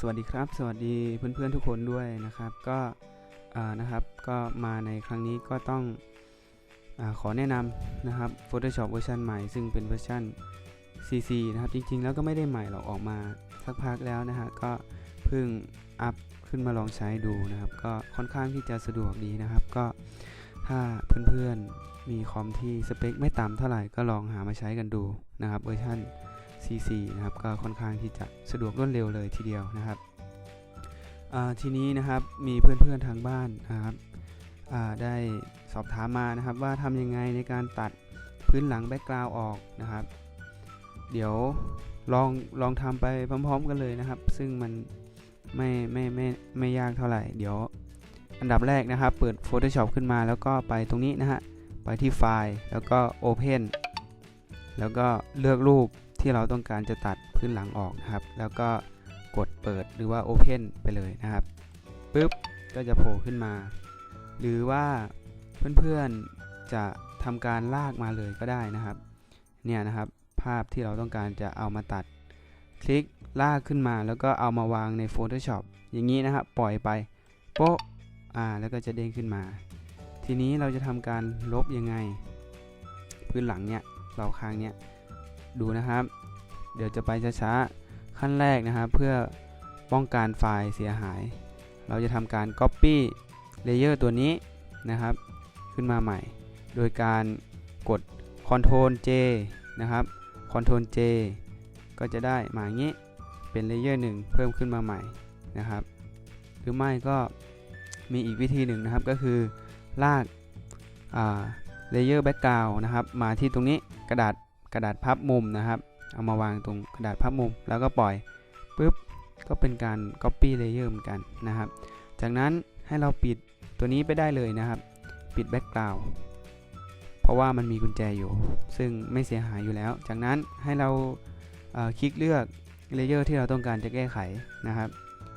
สวัสดีครับ สวัสดีเพื่อนๆทุกคนด้วยนะครับ ก็นะครับก็มาในครั้งนี้ก็ต้องอขอแนะนำนะครับ Photoshop เวอร์ชันใหม่ ซึ่งเป็นเวอร์ชัน CC นะครับ จริงๆ แล้วก็ไม่ได้ใหม่หรอกออกมาสักพักแล้วนะฮะก็เพิ่งอัพขึ้นมาลองใช้ดูนะครับ ก็ค่อนข้างที่จะสะดวกดีนะครับ ก็ถ้าเพื่อนๆมีคอมที่สเปคไม่ต่ำเท่าไหร่ก็ลองหามาใช้กันดูนะครับเวอร์ชัน CC นะครับก็ค่อนข้างที่จะสะดวกรวดเร็วเลยทีเดียวนะครับทีนี้นะครับมีเพื่อนๆทางบ้านนะครับได้สอบถามมานะครับว่าทำยังไงในการตัดพื้นหลังแบ็กกราวด์ออกนะครับ เดี๋ยวลองลองทำไปพร้อมๆกันเลยนะครับ ซึ่งมันไม่ไม่ไม่ไม่ยากเท่าไหร่ เดี๋ยวอันดับแรกนะครับ เปิด Photoshop ขึ้นมาแล้วก็ไปตรงนี้นะฮะ ไปที่ไฟล์แล้วก็ Open แล้วก็เลือกรูป ที่เราต้องการจะตัดพื้นหลังออกนะครับ แล้วก็กดเปิดหรือว่า Open ไปเลยนะครับปุ๊บก็จะโผล่ขึ้นมา หรือว่าเพื่อนๆจะทำการลากมาเลยก็ได้นะครับ เนี่ยนะครับภาพที่เราต้องการจะเอามาตัด คลิกลากขึ้นมาแล้วก็เอามาวางใน Photoshop อย่างนี้นะครับปล่อยไปโป๊ะอ่าแล้วก็จะเด้งขึ้นมา ทีนี้เราจะทำการลบยังไง พื้นหลังเนี่ยเราค้างเนี่ย ดูนะครับ เดี๋ยวจะไปช้าๆ ขั้นแรกนะครับเพื่อป้องกันไฟล์เสียหาย เราจะทำการ Copy Layer ตัวนี้นะครับ ขึ้นมาใหม่ โดยการกด Ctrl J นะครับ Ctrl J ก็จะได้มาอย่างนี้เป็นเลเยอร์หนึ่งเพิ่มขึ้นมาใหม่นะครับ หรือไม่ก็มีอีกวิธีหนึ่งนะครับก็คือลากเลเยอร์แบ็กกราวนะครับ มาที่ตรงนี้กระดาษ กระดาษพับมุมนะครับ เอามาวางตรงกระดาษพับมุม แล้วก็ปล่อยปุ๊บก็เป็นการ Copy Layer เหมือนกันนะครับ จากนั้นให้เราปิดตัวนี้ไปได้เลยนะครับ ปิดแบ็กกราวเพราะว่ามันมีกุญแจอยู่ ซึ่งไม่เสียหายอยู่แล้ว จากนั้นให้เราคลิกเลือกเลเยอร์ที่เราต้องการจะแก้ไขนะครับ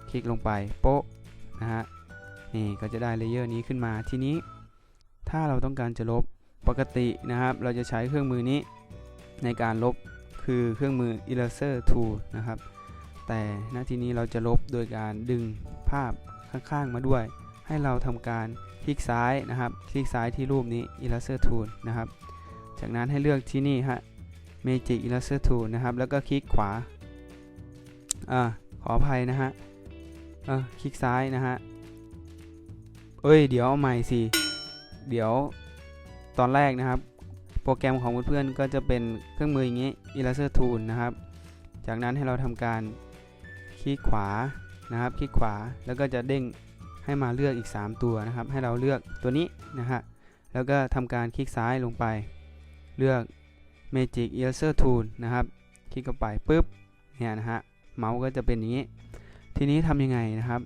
คลิกลงไปโป๊ะนะฮะนี่ก็จะได้เลเยอร์นี้ขึ้นมาทีนี้ ถ้าเราต้องการจะลบปกตินะครับ เราจะใช้เครื่องมือนี้ ในการลบคือเครื่องมือ Eraser Tool นะครับ แต่ณที่นี้เราจะลบโดยการดึงภาพข้างๆ มาด้วย ให้เราทำการคลิกซ้ายนะครับ คลิกซ้ายที่รูปนี้ Eraser Tool นะครับ จากนั้นให้เลือกที่นี่ฮะ Magic Eraser Tool นะครับ แล้วก็คลิกขวาอ่าขออภัยนะฮะเออคลิกซ้ายนะฮะ เอ้ย เดี๋ยวเอาใหม่สิ เดี๋ยวตอนแรกนะครับ โปรแกรมของเพื่อนๆก็จะเป็นเครื่องมืออย่างนี้ Eraser Tool นะครับ จากนั้นให้เราทำการคลิกขวานะครับ คลิกขวาแล้วก็จะเด้งให้มาเลือกอีก 3 ตัวนะครับ ให้เราเลือกตัวนี้นะฮะแล้วก็ทำการคลิกซ้ายลงไป เลือก Magic Eraser Tool นะครับ คลิกเข้าไปปุ๊บเนี่ยนะฮะเมาส์ก็จะเป็นอย่างนี้ ทีนี้ทำยังไงนะครับ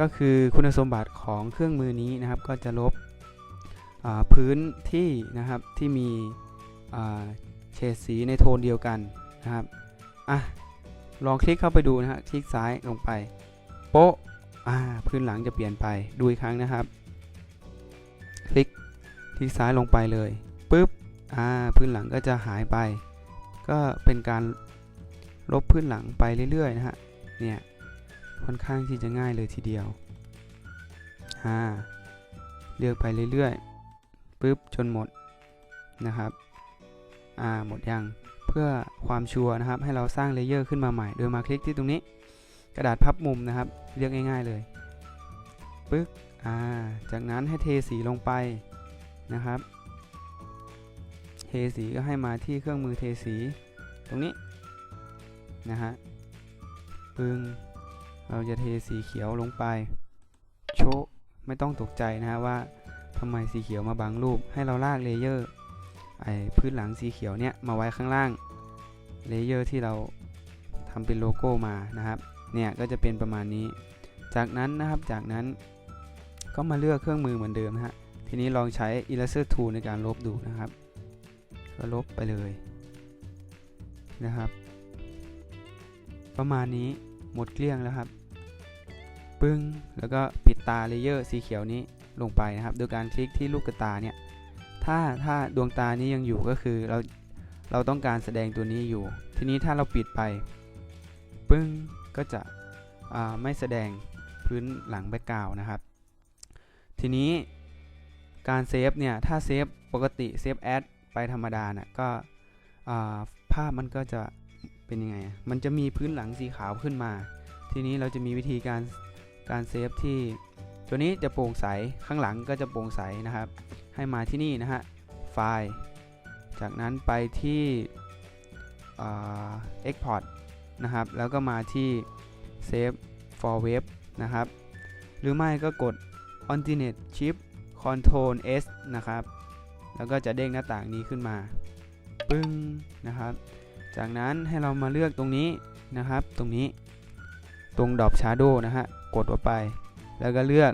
ก็คือคุณสมบัติของเครื่องมือนี้นะครับ ก็จะลบ พื้นที่นะครับที่มีเฉดสีในโทนเดียวกันนะครับอะลองคลิกเข้าไปดูนะฮะคลิกซ้ายลงไป โป๊ะอ่าพื้นหลังจะเปลี่ยนไปดูอีกครั้งนะครับ คลิกคลิกซ้ายลงไปเลยปุ๊บอ่าพื้นหลังก็จะหายไป ก็เป็นการลบพื้นหลังไปเรื่อยๆนะฮะเนี่ยค่อนข้างที่จะง่ายเลยทีเดียวอ่าเลือกไปเรื่อยๆ ปุ๊บจนหมดนะครับอ่าหมดยังเพื่อความชัวร์นะครับ ให้เราสร้างเลเยอร์ขึ้นมาใหม่ โดยมาคลิกที่ตรงนี้ กระดาษพับมุมนะครับเลือกง่าย ๆเลยปึ๊กอ่าจากนั้นให้เทสีลงไปนะครับ เทสีก็ให้มาที่เครื่องมือเทสีตรงนี้นะฮะปึ้งเราจะเทสีเขียวลงไป โชไม่ต้องตกใจนะฮะว่า ทำไมสีเขียวมาบังรูปให้เราลากเลเยอร์ไอพื้นหลังสีเขียวเนี่ยมาไว้ข้างล่างเลเยอร์ที่เราทำเป็นโลโก้มานะครับเนี่ยก็จะเป็นประมาณนี้ จากนั้นนะครับจากนั้นก็มาเลือกเครื่องมือเหมือนเดิมนะฮะทีนี้ลองใช้ Eraser Tool ในการลบดูนะครับ ก็ลบไปเลยนะครับ ประมาณนี้หมดเกลี้ยงแล้วครับ ปึ้งแล้วก็ปิดตาเลเยอร์สีเขียวนี้ ลงไปนะครับ โดยการคลิกที่ลูกกระตาเนี่ย ถ้าถ้าดวงตานี้ยังอยู่ก็คือเราเราต้องการแสดงตัวนี้อยู่ ทีนี้ถ้าเราปิดไป ปึ้งก็จะไม่แสดงพื้นหลังแบ็กกราวนะครับ ทีนี้การเซฟเนี่ย ถ้าเซฟปกติเซฟแอดไปธรรมดาน่ะก็ภาพมันก็จะเป็นยังไง มันจะมีพื้นหลังสีขาวขึ้นมา ทีนี้เราจะมีวิธีการการเซฟที่ ตัวนี้จะโปร่งใสข้างหลังก็จะโปร่งใสนะครับ ให้มาที่นี่นะฮะไฟล์ จากนั้นไปที่ export นะครับ แล้วก็มาที่ save for web นะครับ หรือไม่ก็กด alternate shift control s นะครับ แล้วก็จะเด้งหน้าต่างนี้ขึ้นมาปึ้งนะครับ จากนั้นให้เรามาเลือกตรงนี้นะครับ ตรงนี้ ตรง Drop Shadow นะฮะ กดออกไป แล้วก็เลือก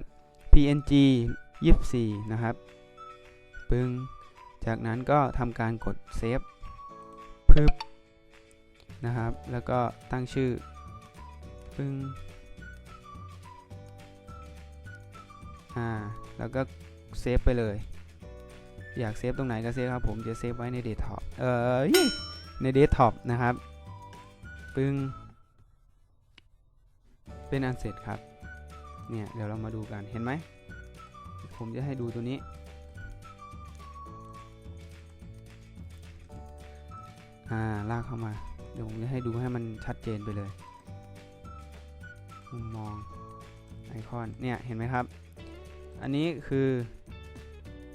PNG 24 นะครับ ปึ้ง จากนั้นก็ทำการกดเซฟพึบนะครับ แล้วก็ตั้งชื่อ ปึ้ง อ่า แล้วก็เซฟไปเลย อยากเซฟตรงไหนก็เซฟครับ ผมจะเซฟไว้ในเดสก์ท็อป เออในเดสก์ท็อปนะครับ ปึ้ง เป็นอันเสร็จครับ เนี่ยเดี๋ยวเรามาดูกันเห็นไหม ผมจะให้ดูตัวนี้อ่าลากเข้ามา เดี๋ยวผมจะให้ดูให้มันชัดเจนไปเลย มุมมองไอคอนเนี่ยเห็นไหมครับ อันนี้คือ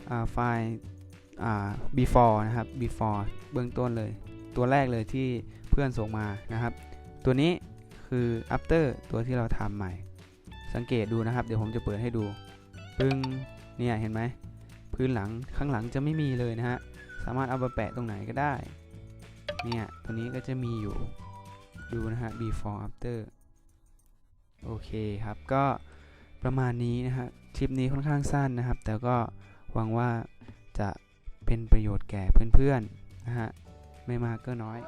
อ่าไฟล์อ่า before นะครับ before เบื้องต้นเลย ตัวแรกเลยที่เพื่อนส่งมานะครับ ตัวนี้คือ after ตัวที่เราทำใหม่ สังเกตดูนะครับ เดี๋ยวผมจะเปิดให้ดู ปึ้ง เนี่ยเห็นไหม พื้นหลังข้างหลังจะไม่มีเลยนะฮะ สามารถเอาไปแปะตรงไหนก็ได้ เนี่ยตัวนี้ก็จะมีอยู่ ดูนะฮะ before after โอเคครับก็ประมาณนี้นะฮะคลิปนี้ค่อนข้างสั้นนะครับ แต่ก็หวังว่าจะเป็นประโยชน์แก่เพื่อนๆนะฮะไม่มากก็น้อย